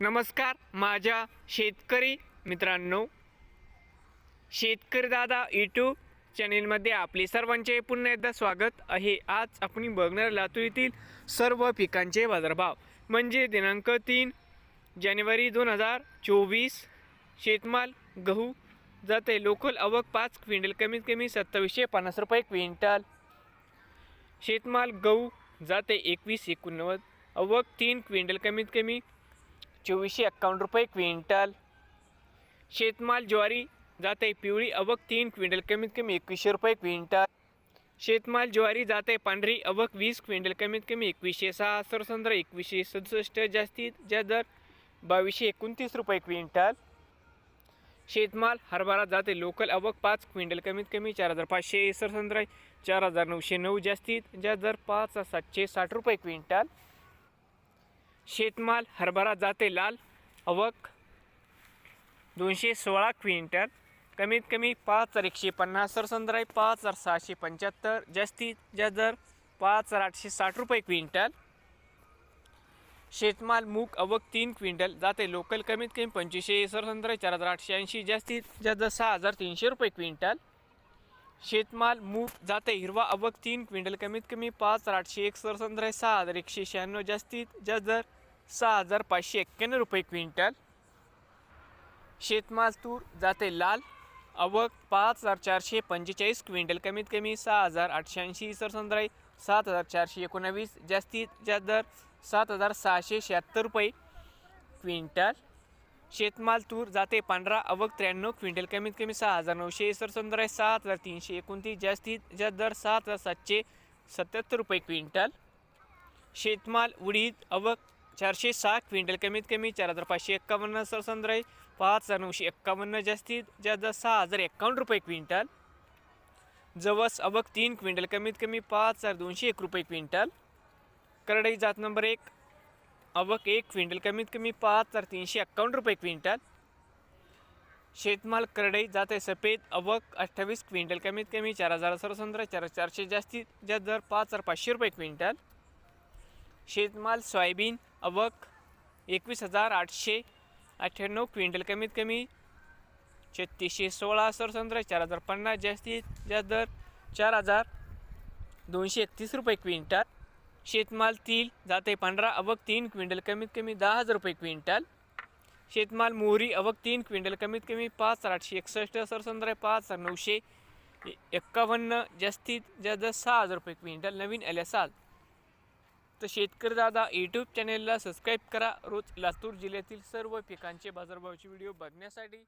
नमस्कार माझ्या शेतकरी मित्रांनो. शेतकरी दादा यूट्यूब चॅनेलमध्ये आपले सर्वांचे पुन्हा एकदा स्वागत आहे. आज आपण बघणार लातूर येथील सर्व पिकांचे बाजारभाव. म्हणजे दिनांक तीन जानेवारी दोन हजार चोवीस शेतमाल गहू जाते लोकल आवक पाच क्विंटल कमीत कमी सत्तावीसशे पन्नास रुपये क्विंटल. शेतमाल गहू जाते एकवीस एकोणनव्वद अवक तीन क्विंटल कमीत कमी चोवीसशे एक्कावन्न रुपये क्विंटल. शेतमाल ज्वारी जाते पिवळी अवक तीन क्विंटल कमीत कमी एकवीसशे रुपये क्विंटल. शेतमाल ज्वारी जाते पांढरी अवक वीस क्विंटल कमीत कमी एकवीसशे सहा सरसंद्र एकवीसशे सदुसष्ट जास्तीत जास्त दर बावीसशे एकोणतीस रुपये क्विंटल. शेतमाल हरभरा जाते लोकल अवक पाच क्विंटल कमीत कमी चार हजार पाचशे सरसंद्र चार हजार नऊशे नऊ जास्तीत जास्त दर पाच सातशे साठ रुपये क्विंटल. शेतमाल हरभरा जाते लाल अवक दोनशे सोळा क्विंटल. कमीत कमी पाच हजार एकशे पन्नास सरसंद्राई पाच हजार सहाशे पंच्याहत्तर. जास्तीत जास्त दर पाच हजार आठशे साठ रुपये क्विंटल. शेतमाल मूग अवक तीन क्विंटल. जाते लोकल कमीत कमी पंचवीसशे सरसंद्राई चार हजार आठशे ऐंशी. जास्तीत जास्त सहा हजार तीनशे रुपये क्विंटल. शेतमाल मूग जाते हिरवा अवक तीन क्विंटल कमीत कमी पाच हजार आठशे एक सरसंद्राई सहा हजार एकशे शहाण्णव जास्तीत जास्त दर सहा हजार पाचशे एक्क्याण्णव रुपये क्विंटल. शेतमाल तूर जाते लाल अवक पाच हजार चारशे पंचेचाळीस क्विंटल कमीत कमी सहा हजार आठशे ऐंशी सरसंद्राई सात हजार चारशे एकोणावीस जास्तीत जास्त दर सात हजार सहाशे शहात्तर रुपये क्विंटल. शेतमाल तूर जाते पांढरा अवक त्र्याण्णव क्विंटल कमीत कमी सहा हजार नऊशे सरसंद्राई सात हजार तीनशे एकोणतीस जास्तीत जास्त दर सात हजार सातशे सत्याहत्तर रुपये क्विंटल. शेतमाल उडीद अवक चारशे सहा क्विंटल कमीत कमी चार हजार पाचशे एक्कावन्न सरसंद्राई पाच हजार नऊशे एक्कावन्न जास्तीत जास्त सहा हजार एक्कावन्न रुपये क्विंटल. जवस अवक तीन क्विंटल कमीत कमी पाच हजार दोनशे एक रुपये क्विंटल. करडई जात नंबर एक अवक एक क्विंटल कमीत कमी पाच हजार तीनशे एक्कावन्न रुपये क्विंटल. शेतमाल करडई जाते सफेद अवक अठ्ठावीस क्विंटल कमीत कमी चार हजार सरसंद्रा चार चारशे जास्तीत जास्त दर पाच हजार पाचशे रुपये क्विंटल. शेतमाल सोयाबीन अवक एकवीस हजार आठशे अठ्ठ्याण्णव क्विंटल कमीत कमी छत्तीसशे सोळा सरसंद्र चार हजार पन्नास जास्तीत जास्त दर चार हजार दोनशे एकतीस रुपये क्विंटल. शेतमाल तील जाते पंधरा अवक तीन क्विंटल कमीत कमी दहा हजार रुपये क्विंटल. शेतमाल मोहरी अवक तीन क्विंटल कमीत कमी पाच हजार आठशे एकसष्ट सरसंद्र पाच हजार नऊशे एक्कावन्न जास्तीत जास्त सहा हजार रुपये क्विंटल नवीन आले असाल तर शेतकरी दादा यूट्यूब चॅनेलला सबस्क्राईब करा. रोज लातूर जिल्ह्यातील सर्व पिकांचे बाजारभावाचे व्हिडिओ बघण्यासाठी